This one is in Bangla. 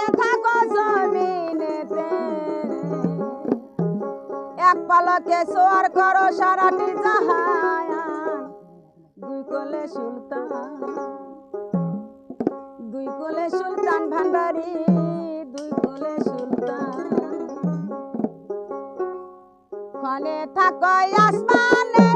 পড়ে থাকো জমিনেতে এক পালকে সোয়ার করো সারাটি জাহায়ান। দুই কোলে সুলতান, দুই কোলে সুলতান ভান্ডারী, দুই কোলে সুলতান। খনে থাকো আসমানে